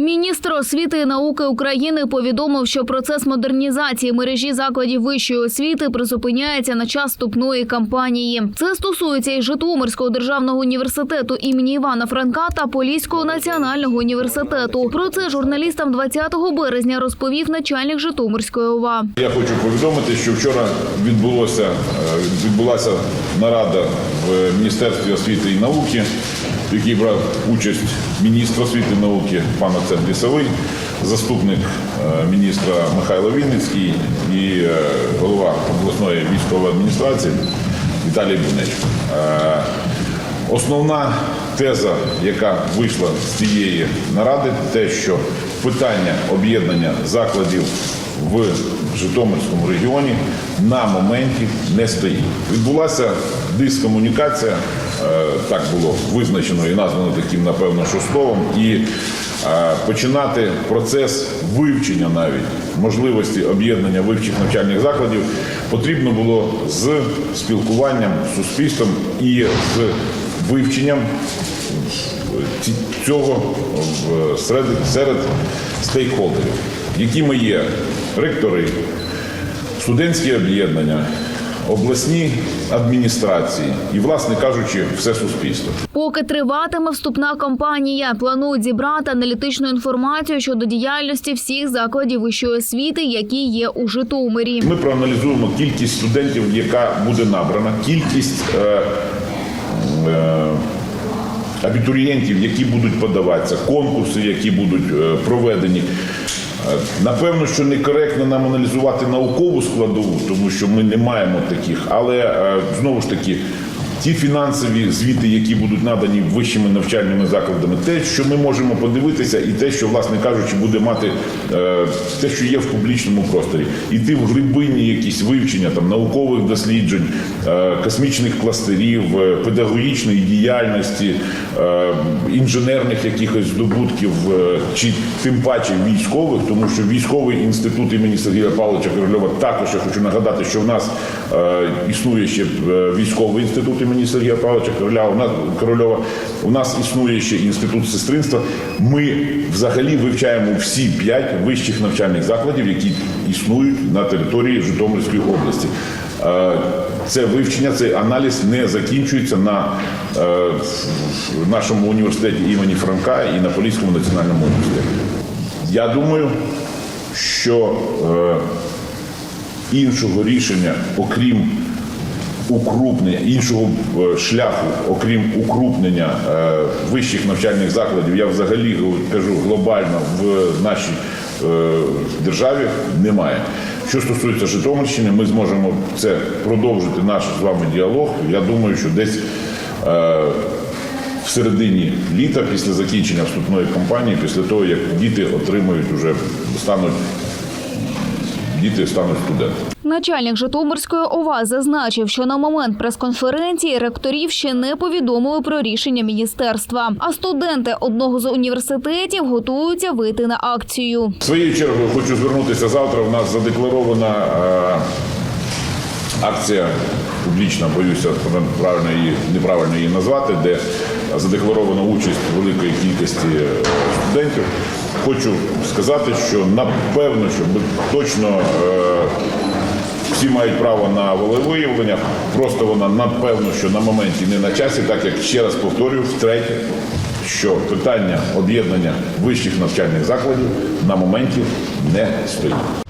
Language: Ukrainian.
Міністр освіти і науки України повідомив, що процес модернізації мережі закладів вищої освіти призупиняється на час вступної кампанії. Це стосується і Житомирського державного університету імені Івана Франка та Поліського національного університету. Про це журналістам 20 березня розповів начальник Житомирської ОВА. Я хочу повідомити, що вчора відбулося е, відбулася нарада в Міністерстві освіти і науки, в якій брав участь міністр освіти і науки пан Оцет Лісовий, заступник е, міністра Михайло Вінницький і е, голова обласної військової адміністрації Віталій Бунеч. Е, Основна теза, яка вийшла з цієї наради, те, що питання об'єднання закладів в Житомирському регіоні на моменті не стоїть. Відбулася дискомунікація, так було визначено і названо таким, напевно, що і е, починати процес вивчення навіть можливості об'єднання вивчих навчальних закладів потрібно було з спілкуванням з суспільством і з вивченням цього серед, серед стейкхолдерів, якими є ректори, студентські об'єднання, обласні адміністрації і, власне кажучи, все суспільство. Поки триватиме вступна кампанія, планують зібрати аналітичну інформацію щодо діяльності всіх закладів вищої освіти, які є у Житомирі. Ми проаналізуємо кількість студентів, яка буде набрана, кількість е, е, абітурієнтів, які будуть подаватися, конкурси, які будуть е, проведені. Е, Напевно, що некоректно нам аналізувати наукову складову, тому що ми не маємо таких, але е, знову ж таки. Ті фінансові звіти, які будуть надані вищими навчальними закладами, те, що ми можемо подивитися, і те, що, власне кажучи, буде мати е, те, що є в публічному просторі, іти в глибинні якісь вивчення там наукових досліджень, е, космічних кластерів, е, педагогічної діяльності, інженерних якихось здобутків, чи тим паче військових, тому що військовий інститут імені Сергія Павловича Корольова також я хочу нагадати, що в нас існує ще військовий інститут імені Сергія Павловича Корольова. У нас Корольова. У нас існує ще інститут сестринства. Ми взагалі вивчаємо всі п'ять вищих навчальних закладів, які існують на території Житомирської області. Е, Це вивчення, цей аналіз не закінчується на е, нашому університеті імені Франка і на Поліському національному університеті. Я думаю, що е, іншого рішення, окрім укрупнення, іншого е, шляху, окрім укрупнення е, вищих навчальних закладів, я взагалі кажу глобально в нашій е, державі немає. Що стосується Житомирщини, ми зможемо це продовжити наш з вами діалог. Я думаю, що десь в середині літа, після закінчення вступної кампанії, після того як діти отримують уже стануть діти стануть студентами. Начальник Житомирської ОВА зазначив, що на момент прес-конференції ректорів ще не повідомили про рішення міністерства. А студенти одного з університетів готуються вийти на акцію. Своєю чергою хочу звернутися завтра. У нас задекларована е, акція публічна, боюся правильно її неправильно її назвати, де задекларована участь великої кількості е, студентів. Хочу сказати, що напевно, що точно. е, всі мають право на волевиявлення, просто вона напевно, що на моменті не на часі, так як ще раз повторюю, втретє, що питання об'єднання вищих навчальних закладів на моменті не стоїть.